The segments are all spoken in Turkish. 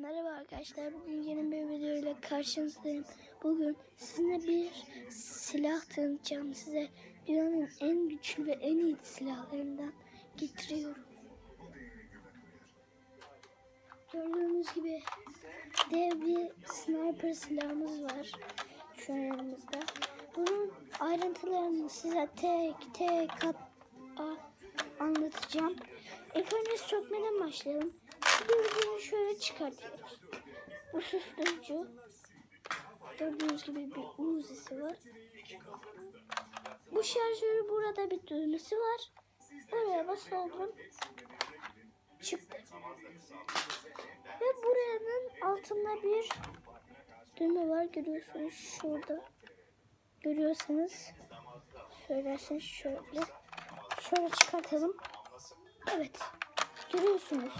Merhaba arkadaşlar. Bugün yeni bir video ile karşınızdayım. Bugün sizinle bir silah tanıtacağım size. Dünyanın en güçlü ve en iyi silahlarından getiriyorum. Gördüğünüz gibi dev bir sniper silahımız var. Şu an yanımızda. Bunun ayrıntılarını size tek tek anlatacağım. İlk önce sökmeden başlayalım. Dürbünü şöyle çıkartıyoruz. Bu susturucu. Gördüğünüz gibi bir uzisi var. Bu şarjörü burada bir düğmesi var. Oraya basalım. Çıktı. Ve buranın altında bir düğme var. Görüyorsunuz şurada. Görüyorsanız söylerseniz şöyle. Şöyle çıkartalım. Evet. Görüyorsunuz.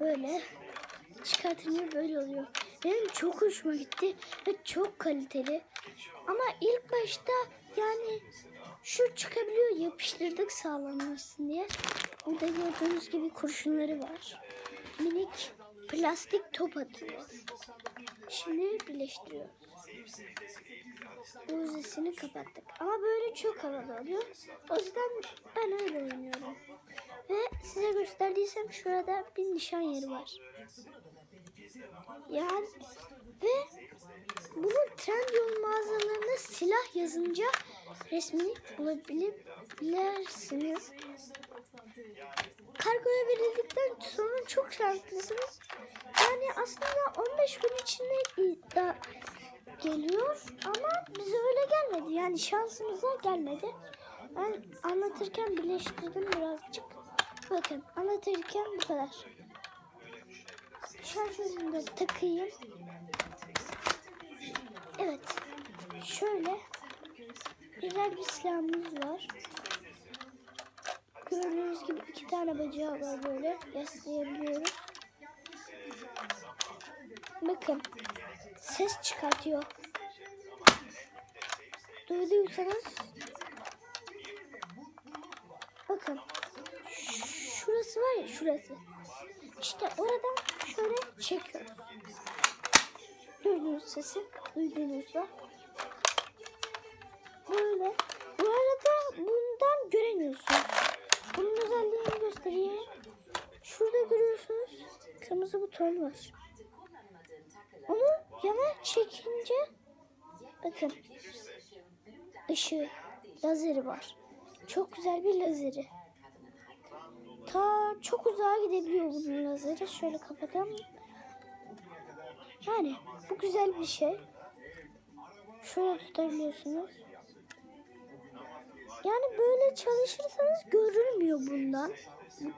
Böyle çıkartınca böyle oluyor. Benim çok hoşuma gitti ve çok kaliteli. Ama ilk başta yani şu çıkabiliyor yapıştırdık sağlamlaşsın diye. Burada gördüğünüz gibi kurşunları var. Minik plastik top atıyor. Şimdi birleştiriyoruz. Uzasını kapattık. Ama böyle çok havalı oluyor. O yüzden ben öyle oynuyorum. Ve size gösterdiysem şurada bir nişan yeri var. Yani ve bunu Trendyol mağazalarında silah yazınca resmini bulabilirsiniz. Kargoya verildikten sonra çok şanslısınız. Yani aslında 15 gün içinde geliyor ama bize öyle gelmedi. Yani şansımıza gelmedi. Ben anlatırken birleştirdim birazcık. Bakın anlatırken bu kadar. De takayım. Evet. Şöyle güzel bir silahımız var. Gördüğünüz gibi iki tane bacağı var böyle. Yaslayabiliyoruz. Bakın. Ses çıkartıyor. Duyduysanız bakın şurası var ya şurası. İşte oradan şöyle çekiyoruz. Duyduğunuz sesi duyduğunuzda böyle. Bu arada bundan göremiyorsunuz. Bunun özelliğini göstereyim. Şurada görüyorsunuz kırmızı buton var. Yana çekince bakın ışığı lazeri var. Çok güzel bir lazeri. Ta çok uzağa gidebiliyor bunun lazeri. Şöyle kapatalım. Yani bu güzel bir şey. Şöyle tutabiliyorsunuz. Yani böyle çalışırsanız görülmüyor bundan. Bu,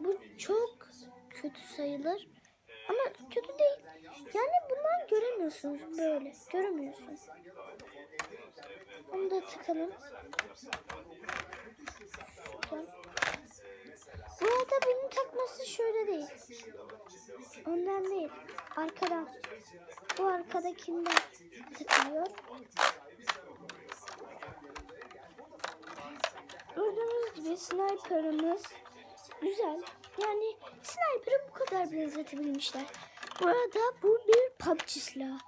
bu çok kötü sayılır. Ama kötü değil. Yani bundan göremiyorsunuz böyle. Göremiyorsunuz. Onu da tıkalım. Bu arada bunun takması şöyle değil. Ondan değil. Arkadan. Bu arkadakinden takılıyor. Gördüğünüz gibi sniper'ımız güzel. Yani sniper'ı bu kadar benzetebilmişler. Bu arada bu bir PUBG silahı.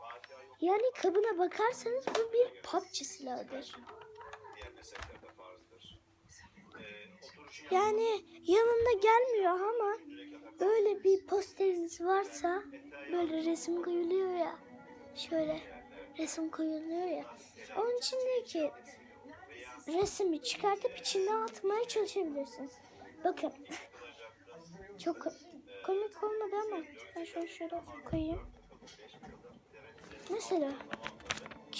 Yani kabına bakarsanız bu bir PUBG silahıdır. Yani yanında gelmiyor ama böyle bir posteriniz varsa böyle resim koyuluyor ya. Şöyle resim koyuluyor ya. Onun içindeki resmi çıkartıp içine atmaya çalışabilirsiniz. Bakın. Çok komik olmadı ama ben şöyle şöyle koyayım. Mesela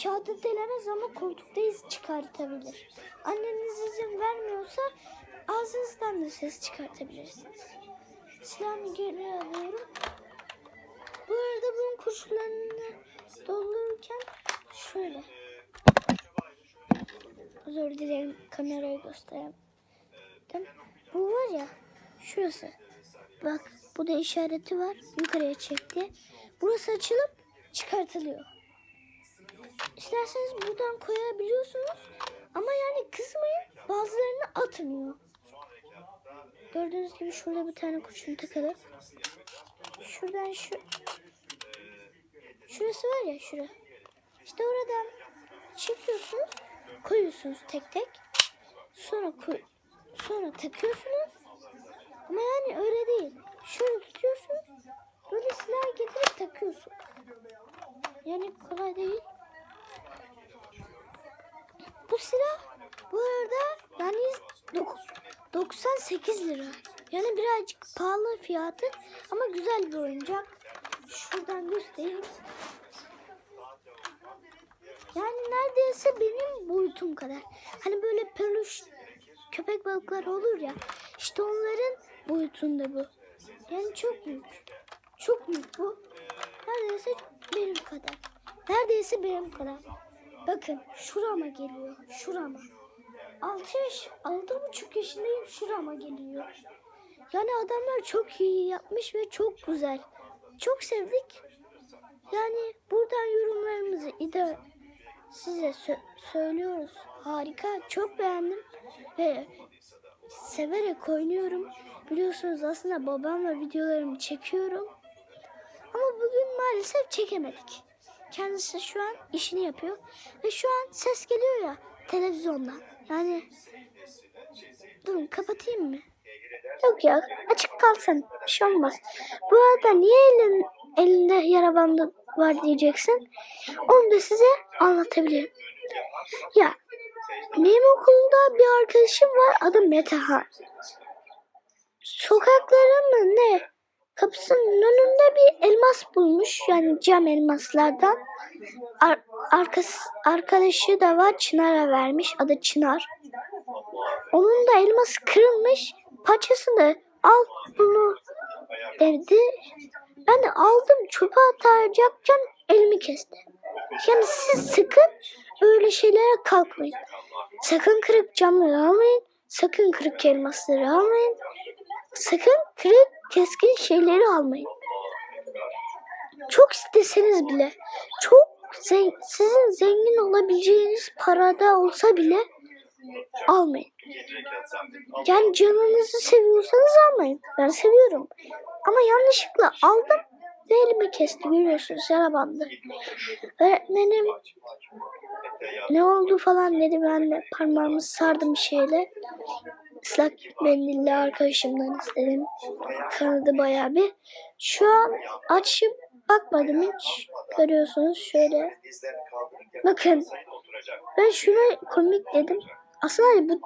kağıdı delemez ama koltukta iz çıkartabilir. Anneniz izin vermiyorsa ağzınızdan da ses çıkartabilirsiniz. Silahımı geri alıyorum. Bu arada bunun kurşunlarını doldururken şöyle. Özür dilerim kamerayı göstereyim. Bu var ya şurası. Bak bu da işareti var. Yukarıya çekti. Burası açılıp çıkartılıyor. İsterseniz buradan koyabiliyorsunuz. Ama yani kızmayın bazılarını atmıyor. Gördüğünüz gibi şurada bir tane kurşun takılı. şuradan şu şurası var ya şura. İşte oradan çekiyorsunuz, koyuyorsunuz tek tek. Sonra koy, sonra takıyorsunuz. Ama yani öyle değil. Şöyle tutuyorsunuz. Böyle silahı getirip takıyorsunuz. Yani kolay değil. Bu silah bu arada yani dok- 98 lira. Yani birazcık pahalı fiyatı ama güzel bir oyuncak. Şuradan göstereyim. Yani neredeyse benim boyutum kadar. Hani böyle peluş köpek balıkları olur ya. İşte onların boyutunda bu. Yani çok büyük. Çok büyük bu. Neredeyse benim kadar. Neredeyse benim kadar. Bakın şurama geliyor. Şurama. 6 yaş, altı buçuk yaşındayım şurama geliyor. Yani adamlar çok iyi yapmış ve çok güzel. Çok sevdik. Yani buradan yorumlarımızı ide size sö- söylüyoruz. Harika. Çok beğendim. Ve severek oynuyorum. Biliyorsunuz aslında babamla videolarımı çekiyorum. Ama bugün maalesef çekemedik. Kendisi şu an işini yapıyor. Ve şu an ses geliyor ya televizyondan. Yani durun kapatayım mı? Yok ya açık kalsın. Bir şey olmaz. Bu arada niye elin, elinde yara bandı var diyeceksin. Onu da size anlatabilirim. Ya benim okulda bir arkadaşım var adı Metehan. Sokakların mı ne? Kapısının önünde bir elmas bulmuş. Yani cam elmaslardan. Ar- arkası, arkadaşı da var Çınar'a vermiş. Adı Çınar. Onun da elması kırılmış. Paçasını al bunu dedi. Ben de aldım çöpe atacakken elimi kesti. Yani siz sakın öyle şeylere kalkmayın. Sakın kırık camları almayın. Sakın kırık elmasları almayın. Sakın kırık keskin şeyleri almayın. Çok isteseniz bile, çok zen- sizin zengin olabileceğiniz parada olsa bile almayın. Yani canınızı seviyorsanız almayın. Ben seviyorum. Ama yanlışlıkla aldım ve elimi kesti. Görüyorsunuz yara bandı. Öğretmenim ne oldu falan dedi. Ben de parmağımı sardım bir şeyle. Islak mendille arkadaşımdan istedim. Kanadı bayağı bir. Şu an açıp bakmadım hiç. Görüyorsunuz şöyle. Bakın ben şuna komik dedim. Aslında bu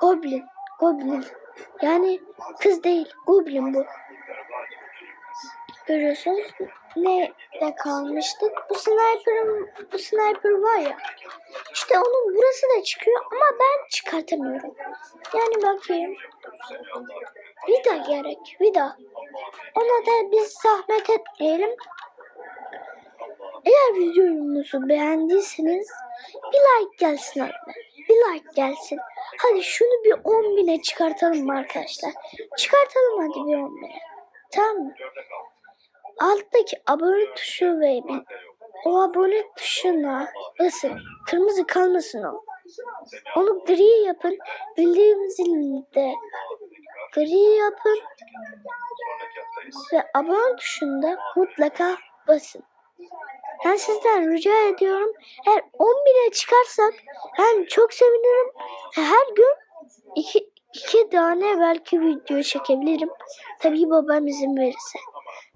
Goblin. Goblin. Yani kız değil. Goblin bu. Görüyorsunuz ne de kalmıştık. Bu sniper'ın bu sniper var ya. İşte onun burası da çıkıyor ama ben çıkartamıyorum. Yani bakayım. Vida gerek. Vida. Ona da biz zahmet etmeyelim. Eğer videomuzu beğendiyseniz bir like gelsin abi. Bir like gelsin. Hadi şunu bir 10 bine çıkartalım arkadaşlar? Çıkartalım hadi bir 10 bine. Tamam mı? Alttaki abone tuşu ve o abone tuşuna basın. Kırmızı kalmasın o. Onu gri yapın. Bildirim zilini de gri yapın. Ve abone tuşunda mutlaka basın. Ben sizden rica ediyorum. Eğer 10 bine çıkarsak ben çok sevinirim. Her gün iki, iki tane belki video çekebilirim. Tabii babam izin verirse.